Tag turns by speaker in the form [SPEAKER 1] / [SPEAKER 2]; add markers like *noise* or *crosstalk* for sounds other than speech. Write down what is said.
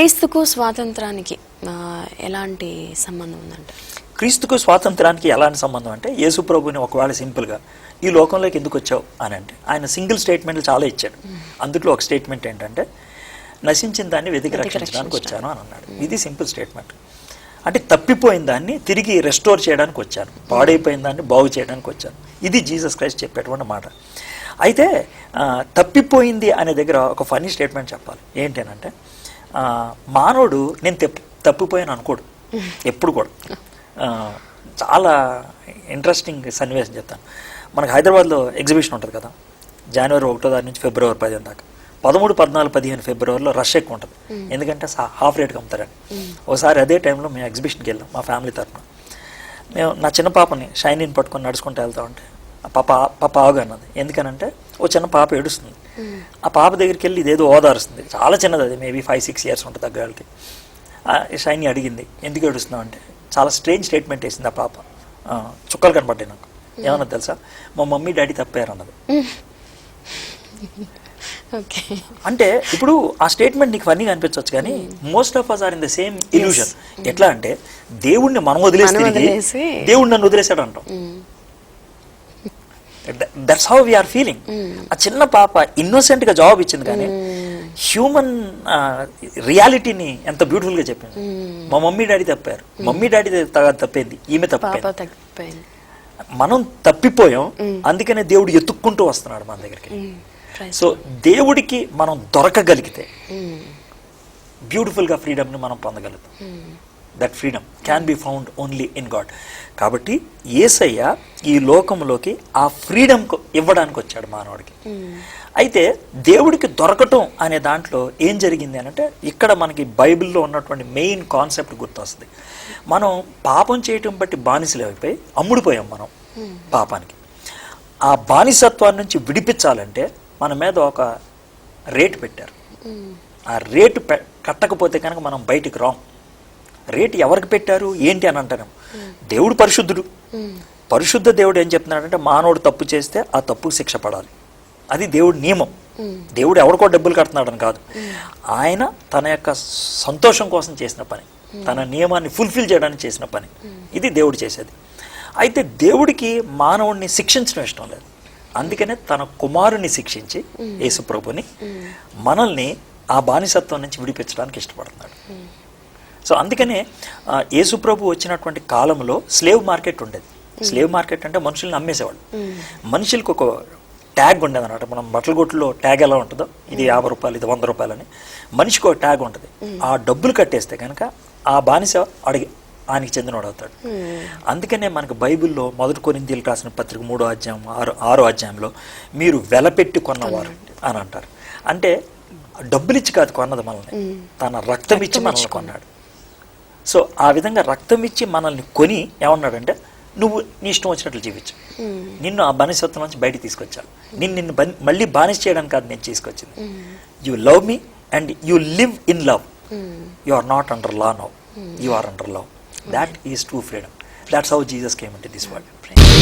[SPEAKER 1] క్రీస్తుకు స్వాతంత్రానికి ఎలాంటి సంబంధం ఉందంట
[SPEAKER 2] క్రీస్తుకు స్వాతంత్రానికి ఎలాంటి సంబంధం అంటే యేసు ప్రభుని ఒకవేళ సింపుల్గా ఈ లోకంలోకి ఎందుకు వచ్చావు? అని అంటే ఆయన సింగిల్ స్టేట్మెంట్లు చాలా ఇచ్చాడు. అందులో ఒక స్టేట్మెంట్ ఏంటంటే నశించిన దాన్ని వెతికి రక్షించడానికి. వచ్చాను అని అన్నాడు. ఇది సింపుల్ స్టేట్మెంట్. అంటే తప్పిపోయిన దాన్ని తిరిగి రెస్టోర్ చేయడానికి వచ్చాను. పాడైపోయిన దాన్ని బాగు చేయడానికి వచ్చాను. ఇది జీసస్ క్రైస్ట్ చెప్పేటువంటి మాట. అయితే తప్పిపోయింది అనే దగ్గర ఒక ఫన్నీ స్టేట్మెంట్ చెప్పాలి. ఏంటనంటే మానవుడు నేను తెప్ తప్పిపోయాను అనుకోడు. ఎప్పుడు కూడా. చాలా ఇంట్రెస్టింగ్ సన్నివేశం చెప్తాను. మనకు హైదరాబాద్లో ఎగ్జిబిషన్ ఉంటుంది కదా. జనవరి ఒకటో తారీఖు నుంచి ఫిబ్రవరి పదిహేను దాకా. పదమూడు పద్నాలుగు పదిహేను ఫిబ్రవరిలో రష్ ఎక్కువ ఉంటుంది. ఎందుకంటే హాఫ్ రేట్కి అమ్ముతారని ఒకసారి అదే టైంలో మేము ఎగ్జిబిషన్కి వెళ్ళాం మా ఫ్యామిలీ తరఫున మేము నా చిన్న పాపని షైనీని పట్టుకొని నడుచుకుంటూ వెళ్తా ఉంటే ఆ పాప పాప ఆగు అన్నది. ఎందుకనంటే ఓ చిన్న పాప ఏడుస్తుంది. ఆ పాప దగ్గరికి వెళ్ళి ఇదేదో ఓదారుస్తుంది చాలా చిన్నది అది మేబీ ఫైవ్ సిక్స్ ఇయర్స్ ఉంటుంది దగ్గరికి షైనీ అడిగింది ఎందుకు ఏడుస్తున్నావు? అంటే చాలా స్ట్రేంజ్ స్టేట్మెంట్ వేసింది ఆ పాప. చుక్కలు కనపడ్డాయి నాకు. ఏమన్నా తెలుసా? మా మమ్మీ డాడీ తప్పారు అన్నది *laughs* అంటే ఇప్పుడు ఆ స్టేట్మెంట్ నీకు ఫన్నీగా అనిపించవచ్చు కానీ most of us are in the same illusion ఎట్లా అంటే దేవుణ్ణి మనం వదిలేసి దేవుడు నన్ను వదిలేశాడు అంటాం దట్స్ హౌ వీఆర్ ఫీలింగ్ ఆ చిన్న పాప innocent గా జవాబు ఇచ్చింది కానీ హ్యూమన్ రియాలిటీని ఎంత beautiful గా చెప్పింది మా మమ్మీ డాడీ తప్పారు. మమ్మీ డాడీ తప్పింది. ఈమె
[SPEAKER 1] పాప
[SPEAKER 2] తప్పింది. మనం తప్పిపోయాం. అందుకనే దేవుడు ఎత్తుక్కుంటూ వస్తున్నాడు మన దగ్గరికి. సో దేవుడికి మనం దొరకగలిగితే. బ్యూటిఫుల్గా ఫ్రీడమ్ని మనం పొందగలుగుతాం. That freedom can be found only in God కాబట్టి ఏసయ్య ఈ లోకంలోకి ఆ ఫ్రీడమ్ ఇవ్వడానికి వచ్చాడు మానవుడికి. అయితే దేవుడికి దొరకటం అనే దాంట్లో ఏం జరిగింది అని అంటే ఇక్కడ మనకి బైబిల్లో ఉన్నటువంటి మెయిన్ కాన్సెప్ట్ గుర్తొస్తుంది. మనం పాపం చేయటం బట్టి బానిసలు అయిపోయి అమ్ముడిపోయాం మనం పాపానికి. ఆ బానిసత్వాన్ని నుంచి విడిపించాలంటే మన మీద ఒక రేటు పెట్టారు. ఆ రేటు పె- కట్టకపోతే కనుక మనం బయటికి రాం. రేటు ఎవరికి పెట్టారు? ఏంటి అని అంటారు దేవుడు పరిశుద్ధుడు. పరిశుద్ధ దేవుడు ఏం చెప్తున్నాడంటే మానవుడు తప్పు చేస్తే ఆ తప్పుకు శిక్ష పడాలి. అది దేవుడి నియమం. దేవుడు ఎవరికో డబ్బులు కడుతున్నాడని కాదు. ఆయన తన యొక్క సంతోషం కోసం చేసిన పని. తన నియమాన్ని ఫుల్ఫిల్ చేయడానికి చేసిన పని. ఇది దేవుడు చేసేది. అయితే దేవుడికి మానవుడిని శిక్షించడం ఇష్టం లేదు. అందుకనే తన కుమారుని శిక్షించి యేసుప్రభుని మనల్ని ఆ బానిసత్వం నుంచి విడిపించడానికి ఇష్టపడుతున్నాడు. సో అందుకనే యేసుప్రభు వచ్చినటువంటి కాలంలో స్లేవ్ మార్కెట్ ఉండేది. స్లేవ్ మార్కెట్ అంటే మనుషుల్ని అమ్మేసేవాళ్ళు. మనుషులకు ఒక ట్యాగ్ ఉండేది అనమాట మనం బట్టల కొట్టులో ట్యాగ్ ఎలా ఉంటుందో? ఇది యాభై రూపాయలు ఇది వంద రూపాయలని. మనిషికి ఒక ట్యాగ్ ఉంటుంది. ఆ డబ్బులు కట్టేస్తే కనుక ఆ బానిస అడిగి ఆయనకి చెందినవాడు అవుతాడు. అందుకనే మనకు బైబిల్లో మొదటి కొరింతీలకు రాసిన పత్రిక మూడో అధ్యాయం ఆరో ఆరో అధ్యాయంలో మీరు వెలపెట్టి కొన్నవారు అని అంటారు. అంటే డబ్బులిచ్చి కాదు కొన్నది మనల్ని. తన రక్తం ఇచ్చి మనల్ని కొన్నాడు. సో ఆ విధంగా రక్తం ఇచ్చి మనల్ని కొని ఏమన్నాడంటే నువ్వు నీ ఇష్టం వచ్చినట్లు జీవించు. నిన్ను ఆ బానిసత్వం నుంచి బయటికి తీసుకొచ్చాను నిన్ను నిన్ను మళ్ళీ బానిస చేయడానికి కాదు నేను తీసుకొచ్చింది you love me and you live in love you are not under law now you are under love that is true freedom that's how Jesus came in this world